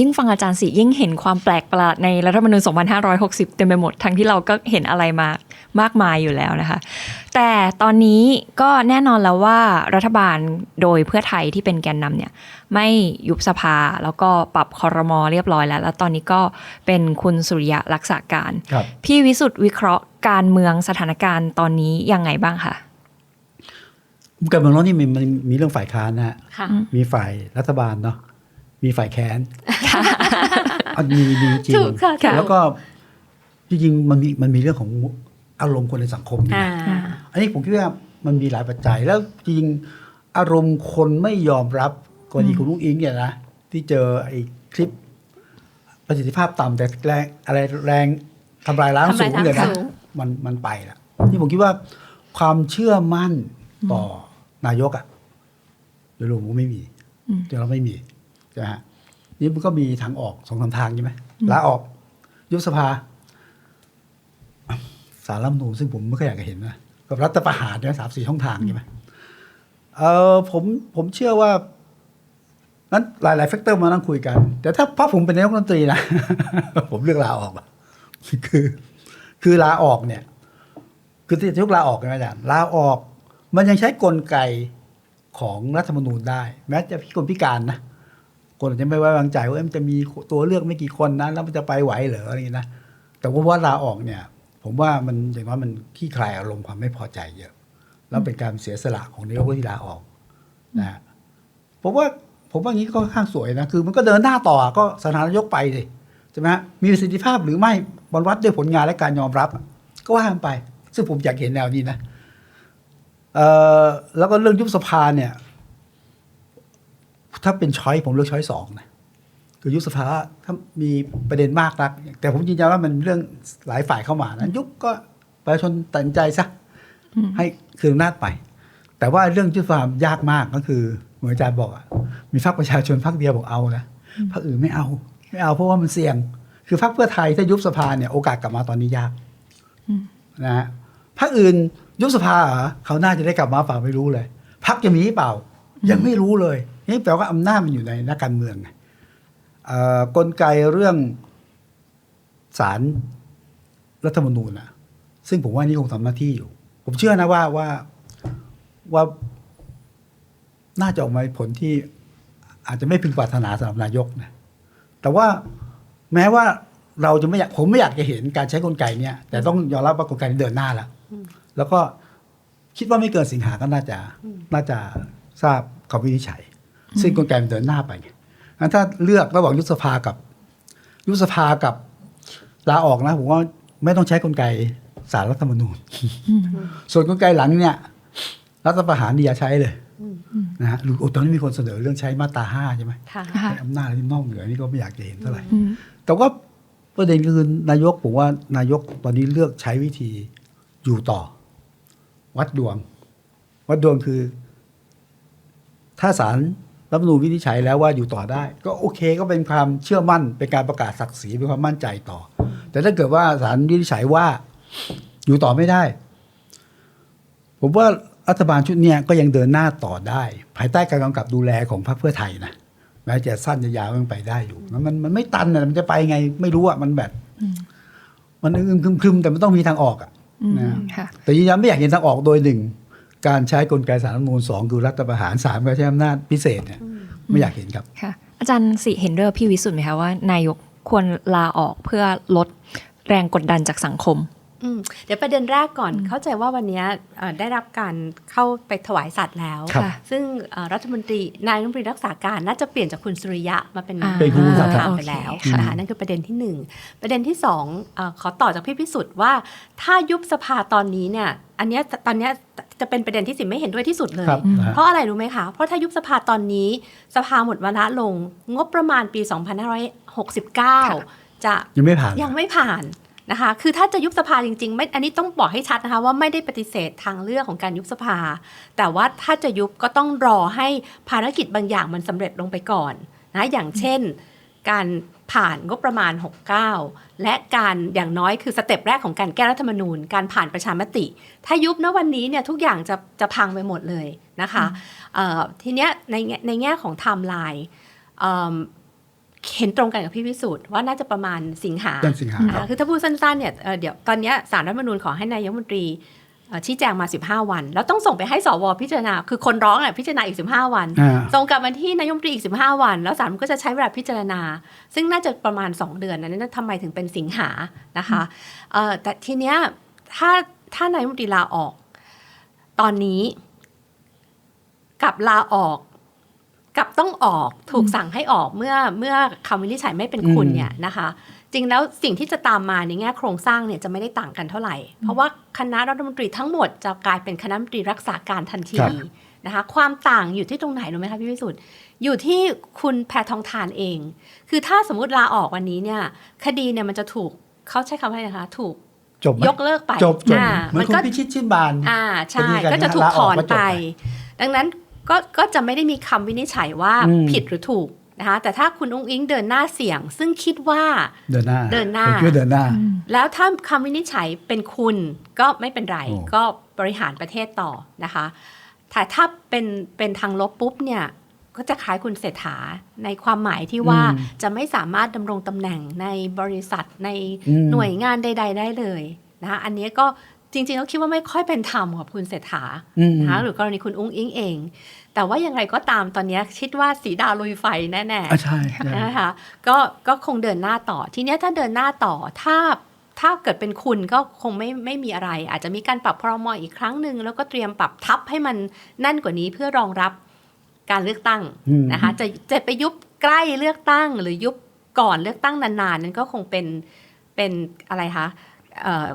ยิ่งฟังอาจารย์สิยิ่งเห็นความแปลกประหลาดในรัฐธรรมนูญ 2560 เต็มไปหมด ทั้งที่เราก็เห็นอะไรมามากมายอยู่แล้วนะคะ แต่ตอนนี้ก็แน่นอนแล้วว่ารัฐบาลโดยเพื่อไทยที่เป็นแกนนำเนี่ยไม่ยุบสภาแล้วก็ปรับคอรมอเรียบร้อยแล้ว แล้วตอนนี้ก็เป็นคุณสุริยะรักษาการครับพี่วิสุทธ์วิเคราะห์การเมืองสถานการณ์ตอนนี้ยังไงบ้างคะการเมืองร้อนนี่มันมันมีเรื่องฝ่ายค้านนะฮะค่ะมีฝ่ายรัฐบาลเนาะ มีฝ่ายแค้นอันมีมีจริงถูกค่ะค่ะแล้วก็จริงๆมันมีมันมีเรื่องของอารมณ์คนในสังคมนี่อ่านะอันนี้ผมคิดว่ามันมีหลายปัจจัย แล้วจริงๆอารมณ์คนไม่ยอมรับกรณีคุณลุงอิงเนี่ยนะที่เจอไอ้คลิป ประสิทธิภาพต่ำแต่แรงอะไรแรงทำลายล้างทำสูลายงล้างเนี่ยนะสูงมันมันไปละที่ผมคิดว่าความเชื่อมั่นต่อนายกอะโดยรวมก็ไม่มีอืมเดี๋ยวเราไม่มี ใช่ไหมฮะนี่มันก็มีทางออกสองสามทางใช่ไหมลาออกยุบสภา สารรัฐธรรมนูญซึ่งผมไม่ค่อยอยากจะเห็นนะกับรัฐประหารเนี่ยสามสี่ช่องทางใช่ไหมเออผมผมเชื่อว่านั้นหลาย ๆ แฟกเตอร์มานั่งคุยกัน แต่ถ้าพอผมเป็นนายกรัฐมนตรีนะ ผมเลือกลาออกอะคือ คือลาออกเนี่ย คือที่จะยกลาออกใช่ไหมอาจารย์ลาออก มันยังใช้กลไกของรัฐธรรมนูญได้ แม้จะพิกลพิการนะ คนอาจจะไม่ไว้วางใจว่ามันจะมีตัวเลือกไม่กี่คนนะแล้วมันจะไปไหวเหรออะไรอย่างนี้นะแต่ว่าว่าลาออกเนี่ย ผมว่ามันอย่างน้อยมันขี้คลายอารมณ์ความไม่พอใจเยอะ แล้วเป็นการเสียสละของนายกที่ลาออกนะผมว่าผมว่าอย่างนี้ก็ค่อนข้างสวยนะคือ มันก็เดินหน้าต่อก็สถานนายกไปสิใช่ไหมมีประสิทธิภาพหรือไม่บรรวัดด้วยผลงานและการยอมรับ ก็ว่ากันไป ซึ่งผมอยากเห็นแนวนี้นะเอ่อแล้วก็เรื่องยุบสภาเนี่ย ถ้าเป็นช้อยผมเลือกช้อยสองนะคือยุบสภาถ้ามีประเด็นมากนัก แต่ผมยืนยันว่ามันเรื่องหลายฝ่ายเข้ามานะยุบก็ประชาชนตัดใจซะให้คืนอำนาจไป แต่ว่าเรื่องยุบสภายากมากก็คือเหมือนอาจารย์บอกอะมีพรรคประชาชนพรรคเดียวบอกเอานะพรรคอื่นไม่เอา ไม่เอาเพราะว่ามันเสี่ยง คือพรรคเพื่อไทยถ้ายุบสภาเนี่ยโอกาสกลับมาตอนนี้ยากนะฮะพรรคอื่นยุบสภาเหรอเขาน่าจะได้กลับมาเปล่าไม่รู้เลยพรรคจะมีหรือเปล่า ยังไม่รู้เลยนี่แปลว่าอำนาจมันอยู่ในนักการเมืองไงเอ่อกลไกเรื่องสารรัฐธรรมนูญนะซึ่งผมว่านี่คงทำหน้าที่อยู่ ผมเชื่อนะว่าว่าว่าน่าจะออกมาผลที่อาจจะไม่พึงปรารถนาสำหรับนายกนะแต่ว่าแม้ว่าเราจะไม่อยากผมไม่อยากจะเห็นการใช้กลไกเนี่ยแต่ต้องยอมรับว่ากลไกนี้เดินหน้าแล้วแล้วก็คิดว่าไม่เกินสิงหาก็น่าจะน่าจะ ทราบคำวินิจฉัย ซึ่งกลไกมันเดินหน้าไปไงงั้นถ้าเลือกระหว่างยุบสภากับ ยุบสภากับลาออกนะผมว่าไม่ต้องใช้กลไกสารรัฐธรรมนูญ ส่วนกลไกหลังเนี่ย รัฐประหารนี่อย่าใช้เลยนะฮะหรือโอ้ตอนนี้มีคนเสนอเรื่องใช้มาตราห้าใช่ไหมค่ะค่ะให้อำนาจอะไรที่นอกเหนือนี่ก็ไม่อยากจะเห็นเท่าไหร่อืมแต่ว่าประเด็นก็คือนายกผมว่านายกตอนนี้เลือกใช้วิธีอยู่ต่อ วัดดวง วัดดวงคือ ถ้าศาลรัฐธรรมนูญวินิจฉัยแล้วว่าอยู่ต่อได้ ก็โอเคก็เป็นความเชื่อมั่นเป็นการประกาศศักดิ์ศรีเป็นความมั่นใจต่อ แต่ถ้าเกิดว่าศาลวินิจฉัยว่าอยู่ต่อไม่ได้ ผมว่ารัฐบาลชุดเนี้ยก็ยังเดินหน้าต่อได้ ภายใต้การกำกับดูแลของพรรคเพื่อไทยนะแม้จะสั้นจะยาวมันไปได้อยู่มันมันมันไม่ตันนะมันจะไปไงไม่รู้อะมันแบบ มันอึมๆครึมๆแต่มันต้องมีทางออกอะอืมนะค่ะแต่ยืนยันไม่อยากเห็นทางออกโดยหนึ่ง การใช้กลไกสารรัฐธรรมนูญสองคือรัฐประหารสามการใช้อำนาจพิเศษเนี่ยไม่อยากเห็นครับค่ะอาจารย์สิเห็นด้วยกับพี่วิสุทธ์ไหมคะว่านายกควรลาออกเพื่อลดแรงกดดันจากสังคมอืม เดี๋ยวประเด็นแรกก่อนเข้าใจว่าวันนี้เอ่อได้รับการเข้าไปถวายสัตว์แล้วครับค่ะซึ่งเอ่อรัฐมนตรีนายรัฐมนตรีรักษาการน่าจะเปลี่ยนจากคุณสุริยะมาเป็นอ่าเป็นคุณภูมิธรรมถามไปแล้วโอเคค่ะนะคะนั่นคือประเด็นที่หนึ่งประเด็นที่สองเออขอต่อจากพี่พิสุทธิ์ว่า ถ้ายุบสภาตอนนี้เนี่ยอันเนี้ยตอนเนี้ยจะเป็นประเด็นที่สิไม่เห็นด้วยที่สุดเลยครับนะฮะเพราะอะไรรู้ไหมคะ เพราะถ้ายุบสภาตอนนี้สภาหมดวาระลงงบประมาณปี 2569 จะยังไม่ผ่านยังไม่ผ่าน นะคะ คือถ้าจะยุบสภาจริงๆไม่อันนี้ต้องบอกให้ชัดนะคะว่าไม่ได้ปฏิเสธทางเลือกของการยุบสภา แต่ว่าถ้าจะยุบก็ต้องรอให้ภารกิจบางอย่างมันสำเร็จลงไปก่อนนะอย่างเช่น การผ่านงบประมาณ 69 และการอย่างน้อยคือสเต็ปแรกของการแก้รัฐธรรมนูญ การผ่านประชามติ ถ้ายุบณวันนี้เนี่ยทุกอย่างจะจะพังไปหมดเลยนะคะทีเนี้ยในในแง่ของไทม์ไลน์ เอิ่มเห็นตรงกันกับพี่วิสุทธ์ว่าน่าจะประมาณสิงหาเดือนสิงหาอ่าคือถ้าพูดสั้นๆเนี่ยเอ่อเดี๋ยวตอนเนี้ยสารรัฐธรรมนูญขอให้นายกรัฐมนตรีเอ่อชี้แจงมา 15 วัน แล้วต้องส่งไปให้สวพิจารณา คือคนร้องอะพิจารณาอีก 15 วันอ่าส่งกลับมาที่นายกรัฐมนตรีอีก 15 วัน แล้วศาลก็จะใช้เวลาพิจารณา ซึ่งน่าจะประมาณ 2 เดือนนะนั่นทำไมถึงเป็นสิงหานะคะเอ่อแต่ทีเนี้ยถ้าถ้านายกรัฐมนตรีลาออก ตอนนี้กับลาออก กับต้องออกถูกสั่งให้ออกเมื่อเมื่อคำวินิจฉัยไม่เป็นคุณอืมเนี่ยนะคะ จริงแล้วสิ่งที่จะตามมาในแง่โครงสร้างเนี่ยจะไม่ได้ต่างกันเท่าไหร่ เพราะว่าคณะรัฐมนตรีทั้งหมดจะกลายเป็นคณะรัฐมนตรีรักษาการทันทีครับนะคะความต่างอยู่ที่ตรงไหนรู้ไหมคะพี่วิสุทธ์อยู่ที่คุณแพทองทานเอง คือถ้าสมมติลาออกวันนี้เนี่ยคดีเนี่ยมันจะถูกเขาใช้คำว่าอะไรนะคะ ถูกจบไหมยกเลิกไปจบจบอ่าเหมือนคุณพิชิตชื่นบานอ่าใช่คดีกันก็จะถูกลาถออกอนก็จบไปไป ดังนั้น ก็ก็จะไม่ได้มีคำวินิจฉัยว่าอืมผิดหรือถูกนะคะแต่ถ้าคุณอุ้งอิงเดินหน้าเสี่ยง ซึ่งคิดว่าเดินหน้าเดินหน้าผมคิดว่าเดินหน้า แล้วถ้าคำวินิจฉัยเป็นคุณก็ไม่เป็นไรโอ้ก็บริหารประเทศต่อนะคะแต่ถ้าเป็นเป็นทางลบปุ๊บเนี่ยก็จะคล้ายคุณเศรษฐาในความหมายที่ว่าจะไม่สามารถดำรงตำแหน่งในบริษัทในอืมหน่วยงานใด ๆ ได้เลยนะคะอันนี้ก็ จริงๆก็คิดว่าไม่ค่อยเป็นธรรมกับคุณเศรษฐาอืมนะคะหรือกรณีคุณอุ้งอิงเอง แต่ว่าอย่างไรก็ตามตอนนี้คิดว่าสีดาลุยไฟแน่อะใช่ใช่ๆนะคะก็ก็คงเดินหน้าต่อ ทีเนี้ยถ้าเดินหน้าต่อถ้าถ้าเกิดเป็นคุณก็คงไม่ไม่มีอะไร อาจจะมีการปรับพรมอีกครั้งหนึ่งแล้วก็เตรียมปรับทับให้มันแน่นกว่านี้เพื่อรองรับการเลือกตั้งอืมนะคะจะจะไปยุบใกล้เลือกตั้ง หรือยุบก่อนเลือกตั้งนานๆนั้นก็คงเป็นเป็นอะไรคะเอ่อ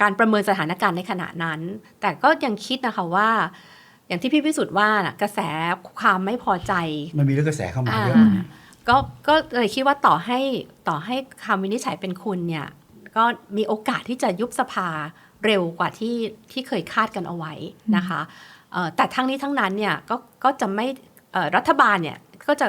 การประเมินสถานการณ์ในขณะนั้น แต่ก็ยังคิดนะคะว่า อย่างที่พี่พิสุทธิ์ว่าน่ะกระแสความไม่พอใจ มันมีเรื่องกระแสเข้ามาอ่าเยอะก็ก็เลยคิดว่าต่อให้ต่อให้คำวินิจฉัยเป็นคุณเนี่ย ก็มีโอกาสที่จะยุบสภาเร็วกว่าที่ที่เคยคาดกันเอาไว้นะคะเอ่อแต่ทั้งนี้ทั้งนั้นเนี่ยก็ก็จะไม่เอ่อรัฐบาลเนี่ยก็จะ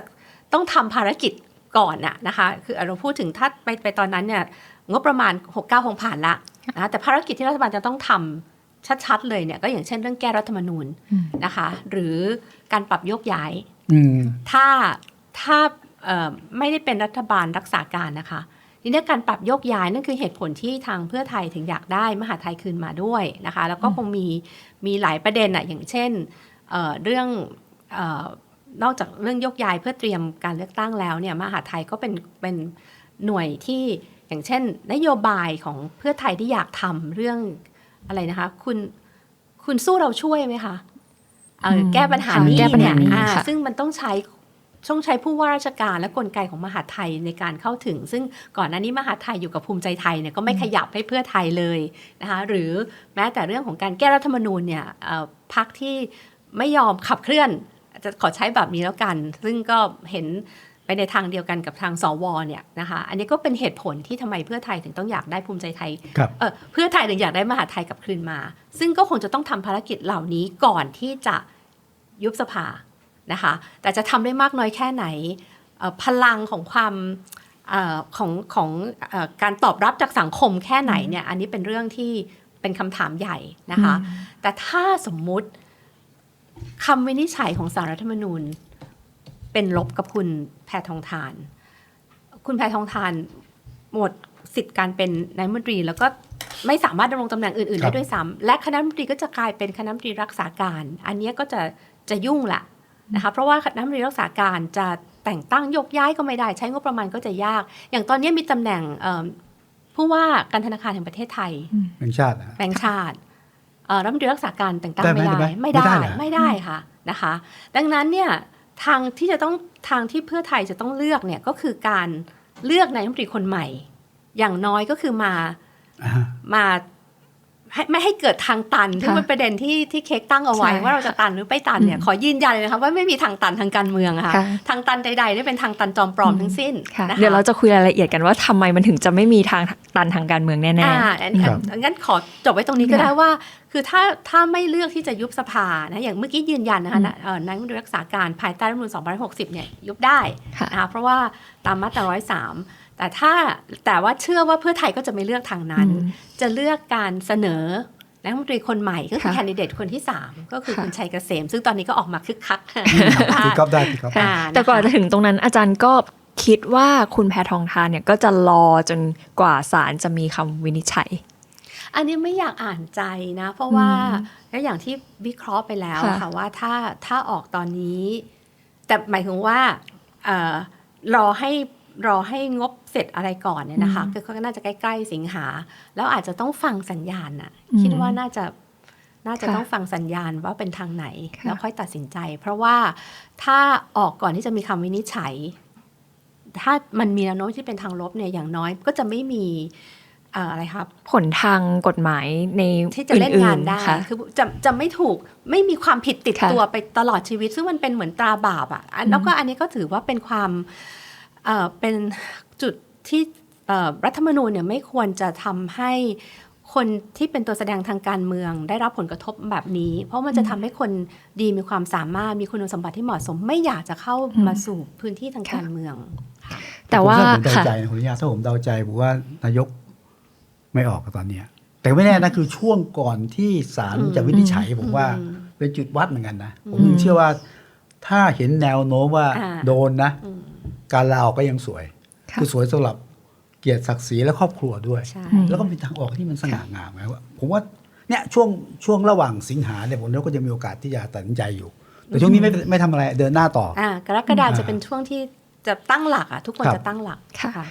ต้องทำภารกิจก่อนน่ะนะคะ คือเราพูดถึงถ้าไปไปตอนนั้นเนี่ย งบประมาณ 69 คงผ่านละนะแต่ภารกิจที่รัฐบาลจะต้องทำชัดๆ เลยเนี่ยก็อย่างเช่นเรื่องแก้รัฐธรรมนูญนะคะ หรือการปรับโยกย้ายอืมถ้าถ้าเอ่อไม่ได้เป็นรัฐบาลรักษาการนะคะทีนี้การปรับโยกย้ายนั่นคือเหตุผลที่ทางเพื่อไทยถึงอยากได้มหาไทยคืนมาด้วยนะคะ แล้วก็คงมีมีหลายประเด็นอะอย่างเช่นเอ่อเรื่องเออนอกจากเรื่องโยกย้ายเพื่อเตรียมการเลือกตั้งแล้วเนี่ยมหาไทยก็เป็นเป็นหน่วยที่ อย่างเช่น นโยบายของเพื่อไทยที่อยากทำเรื่องอะไรนะคะ คุณคุณสู้เราช่วยไหมคะเอ่ออมแก้ปัญหาค่ะนี้แก้ปัญหาเนี่ยนี้อ่าค่ะซึ่งมันต้องใช้ต้องใช้ผู้ว่าราชการและกลไกของมหาดไทยในการเข้าถึง ซึ่งก่อนหน้านี้มหาดไทยอยู่กับภูมิใจไทยเนี่ยก็ไม่ขยับให้เพื่อไทยเลยนะคะหรือแม้แต่เรื่องของการแก้รัฐธรรมนูญเนี่ยเอ่อพักที่ไม่ยอมขับเคลื่อนจะขอใช้แบบนี้แล้วกัน ซึ่งก็เห็นไป ในทางเดียวกันกับทางสวเนี่ยนะคะ อันนี้ก็เป็นเหตุผลที่ทำไมเพื่อไทยถึงต้องอยากได้ภูมิใจไทยครับเออเพื่อไทยถึงอยากได้มหาไทยกลับคืนมา ซึ่งก็คงจะต้องทำภารกิจเหล่านี้ก่อนที่จะยุบสภานะคะ แต่จะทำได้มากน้อยแค่ไหนเอ่อพลังของความเออของของเออการตอบรับจากสังคมแค่ไหนเนี่ย อันนี้เป็นเรื่องที่เป็นคำถามใหญ่นะคะ แต่ถ้าสมมุติคำวินิจฉัยของสารรัฐธรรมนูญ เป็นลบกับคุณแพทองทาน คุณแพทองทานหมดสิทธิ์การเป็นนายกรัฐมนตรี แล้วก็ไม่สามารถดำรงตำแหน่งอื่นๆครัได้บด้วยซ้ำและคณะรัฐมนตรีก็จะกลายเป็นคณะรัฐมนตรีรักษาการ อันเนี้ยก็จะจะยุ่งละนะคะเพราะว่าคณะรัฐมนตรีรักษาการจะแต่งตั้งโยกย้ายก็ไม่ได้ ใช้งบประมาณก็จะยาก อย่างตอนนี้มีตำแหน่งเอิ่มผู้ว่าการธนาคารแห่งประเทศไทยแห่งชาตินะแบงค์ชาติเอ่อรัฐมนตรีรักษาการแต่งตั้งได้ไหมไม่ได้ได้ไหมไม่ได้ไม่ได้เหรอไม่ได้ค่ะนะคะ ดังนั้นเนี่ย ทางที่จะต้องทางที่เพื่อไทยจะต้องเลือกเนี่ยก็คือการเลือกนายกรัฐมนตรีคนใหม่ อย่างน้อยก็คือมาอ่ามาให้ ไม่ให้เกิดทางตันซึ่งค่ะเป็นประเด็นที่ที่เค้กตั้งเอาไว้ใช่ว่าเราจะตันหรือไม่ตันเนี่ยขอยืนยันเลยนะคะว่าไม่มีทางตันทางการเมืองอะค่ะค่ะทางตันใดๆนี่เป็นทางตันจอมปลอมทั้งสิ้นค่ะนะคะเดี๋ยวเราจะคุยรายละเอียดกันว่าทำไมมันถึงจะไม่มีทางตันทางการเมืองแน่อ่าอันนี้ครับอันงั้นขอจบไว้ตรงนี้ก็ค่ะได้ว่า คือถ้าถ้าไม่เลือกที่จะยุบสภานะอย่างเมื่อกี้ยืนยันนะคะนะเอ่อนายกรัฐมนตรีรักษาการภายใต้รัฐธรรมนูญ260 เนี่ยยุบได้ๆค่ะนะคะเพราะว่าตามมาตรา103 แต่ถ้าแต่ว่าเชื่อว่าเพื่อไทยก็จะไม่เลือกทางนั้นอืมจะเลือกการเสนอนายกรัฐมนตรีคนใหม่ก็คือค่ะแคนดิเดตคนที่ 3 ก็คือค่ะคุณชัยเกษม ซึ่งตอนนี้ก็ออกมาคึกคักตีกอล์ฟได้ตีกอล์ฟอ่าแต่ก่อนนะคะจะถึงตรงนั้นอาจารย์ก็คิดว่าคุณแพทองทานเนี่ยก็จะรอจนกว่าศาลจะมีคำวินิจฉัย อันนี้ไม่อยากอ่านใจนะ เพราะว่าอืมก็อย่างที่วิเคราะห์ไปแล้วค่ะค่ะว่าถ้าถ้าออกตอนนี้ แต่หมายถึงว่าเอ่อรอให้ รอให้งบเสร็จอะไรก่อนเนี่ยนะคะคือก็น่าจะใกล้ๆสิงหา แล้วอาจจะต้องฟังสัญญาณน่ะอืมคิดว่าน่าจะน่าจะค่ะต้องฟังสัญญาณว่าเป็นทางไหนค่ะแล้วค่อยตัดสินใจ เพราะว่าถ้าออกก่อนที่จะมีคำวินิจฉัย ถ้ามันมีแนวโน้มที่เป็นทางลบเนี่ยอย่างน้อยก็จะไม่มีเอ่ออะไรครับ ผลทางกฎหมายในที่จะเล่นงานได้อื่ๆค่ะคือจะจะไม่ถูกไม่มีความผิดติดค่ะตัวไปตลอดชีวิต ซึ่งมันเป็นเหมือนตราบาปอะอันแล้วก็อันนี้ก็ถือว่าเป็นความ เอ่อเป็นจุดที่เอ่อรัฐธรรมนูญเนี่ยไม่ควรจะทำให้คนที่เป็นตัวแสดงทางการเมืองได้รับผลกระทบแบบนี้ เพราะมันจะทำให้คนดีมีความสามารถมีคุณสมบัติที่เหมาะสม ไม่อยากจะเข้ามาสู่พื้นที่ทางการเมือง แต่ว่าผมถ้ผมเดาค่ะใจนะคุณอนุญาตถ้าผมเดาใจผมว่านายกไม่ออกตอนเนี้ย แต่ไม่แน่นะคือช่วงก่อนที่ศาลอืมจะวินิจฉัยผมว่าอืมเป็นจุดวัดเหมือนกันนะผมอืมยังเชื่อว่าถ้าเห็นแนวโน้มว่าอ่าโดนนะอืม การลาออกก็ยังสวยค่ะคือสวยสำหรับเกียรติศักดิ์ศรีและครอบครัวด้วยใช่อืมแล้วก็เป็นทางออกที่มันสง่างามไงว่าผมว่าเนี่ยช่วงช่วงระหว่างสิงหาเนี่ยผมว่าก็จะมีโอกาสที่จะตัดสินใจอยู่ แต่ช่วงนี้ไม่ไม่ทำอะไรเดินหน้าต่ออ่ากรกฎาจะเป็นช่วงที่จะตั้งหลักอะทุกคนครับจะตั้งหลักค่ะ